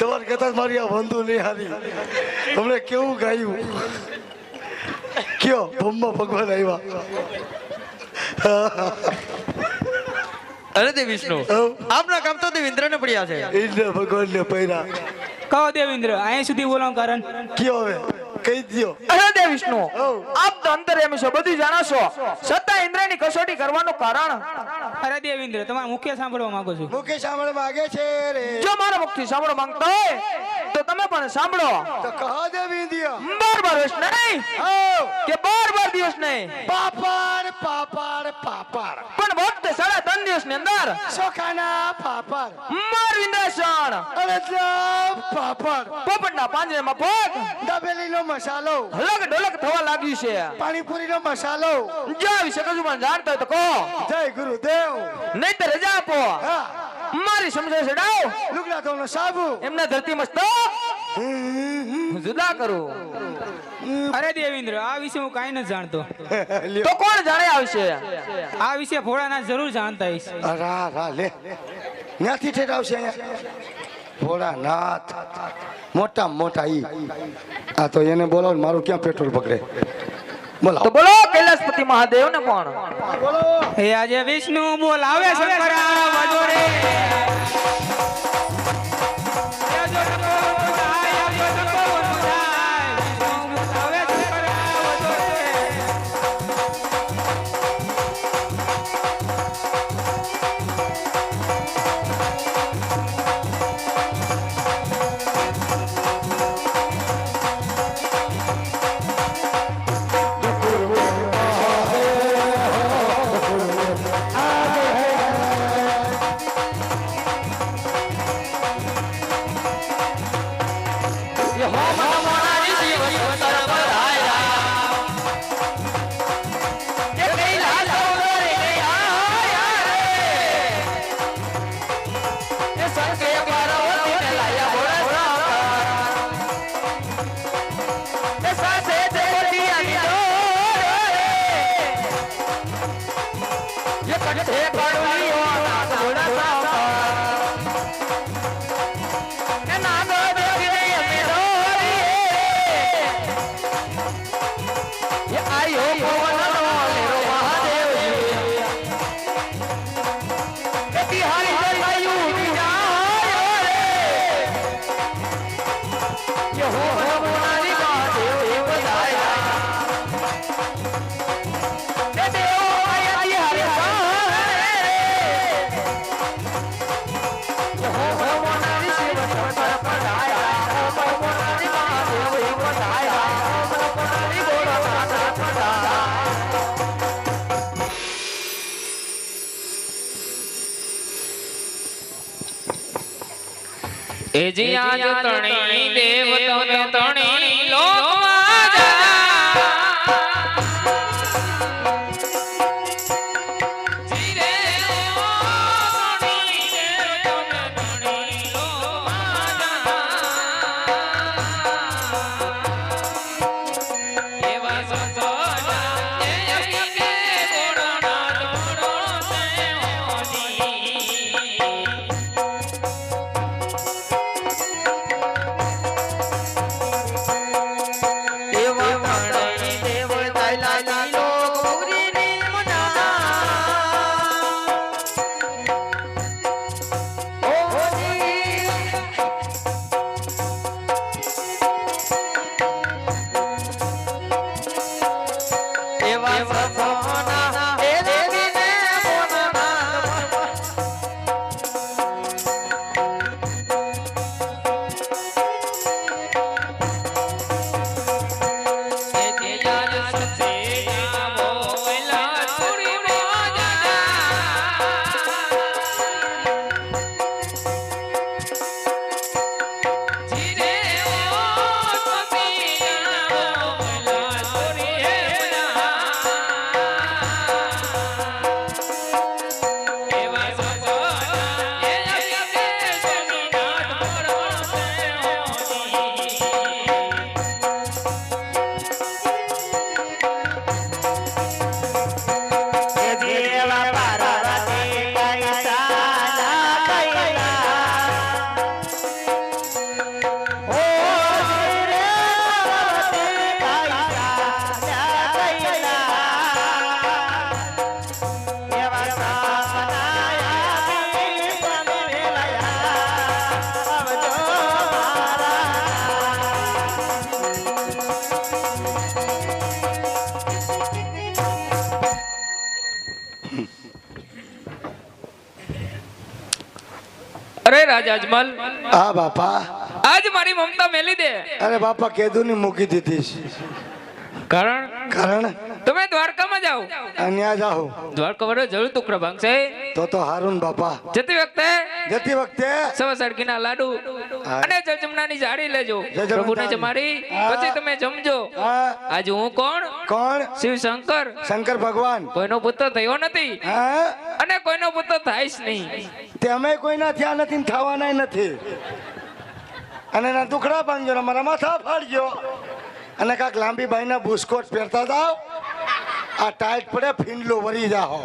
તમારે કહેતા મારી આ વંધુ નહીં હારી. હમણે કેવું ગાયું? કયો? ભમ્મા ભગવાન આવ્યા. અરે તે વિષ્ણુ. આપના કામ તો દેવિન્દ્ર ને પડ્યા છે. ઇન્દ્ર ભગવાનને પૈરા કહો દેવિન્દ્ર અહીંયા સુધી બોલાવ કારણ. કયો હવે? કહી દ્યો. અરે દેવ વિષ્ણુ આપ તો અંતર્યામી છો બધું જાણો છો. છતાં ઇન્દ્રની કસોટી કરવાનું કારણ? અરે દેવેન્દ્ર તમારા મુખ્ય સાંભળવા માંગુ છું. મુકેશ સાંભળવા માંગે છે રે. જો મારા મુખથી સાંભળો માંગતો હોય તો તમે પણ સાંભળો. તો કહો વર્ષ નહીં. કે બાર બાર દિવસ નહીં. પાપડ પાપડ પાપડ. પણ ભક્ત સાડા ત્રણ દિવસની અંદર ચોખાના પાપડ. માર વિંદ્રાસણ અરે પાપડ. પોપટના પાંજરામાં દબેલી નો મસાલો. હલક ઢોલક થવા લાગ્યું છે. પાણીપુરીનો મસાલો. જો આ વિશે કશું પણ જાણતા તો કહો. જય ગુરુદેવ. નહીં તો રજા આપો. મારી સમજાવશે ચડાવ લુગડા ધોવાનો સાબુ. એમના ધરતી મસ્તક જુદા કરું? અરે દેવેન્દ્ર આ વિશે હું કાંઈ નથી જાણતો. તો કોણ જાણે આવશે? આ વિશે ભોળાનાથ જરૂર જાણતા હશે અરા રા લે. આવશે અહીંયા. ભોળાનાથ. મોટા મોટા ઈ. આ તો એને બોલાવો મારું ક્યાં પેટ્રોલ પકડે? તો બોલો કૈલાસપતિ મહાદેવ ને કોણ એ આજે વિષ્ણુ બોલાવે શંકર આયો એ જી આજ તણી દેવ તણી રાજા અજમલ. હા બાપા. આજ મારી મમતા મેલી દે. અરે બાપા કેદુ ની મૂકી દીધી છે. કારણ? કારણ? તમે દ્વારકામાં જાઓ. અહીંયા જાઓ. દ્વારકા વડે જરૂર ટુકડો છે તો તો હારું ને બાપા. જતી વખતે જતી વખતે સવા સડકીના લાડુ. અને જજમનાની જાળી લેજો. પ્રભુને જમારી પછી તમે જમજો. હા. આજે હું કોણ? કોણ? શિવ શંકર. શંકર ભગવાન. કોઈનો પુત્ર થયો નથી. હા. અને કોઈનો પુત્ર થાય જ નહીં. તે અમે કોઈના થયા નથી થવાના નથી. અને એના દુખડા બાંધજો ને મારા માથા ફાડજો અને કાંક લાંબી બાઈના બુસ્કોટ પહેરતા જાઓ. આ ટાઈટ પડે ફીંડલું વરી જાઓ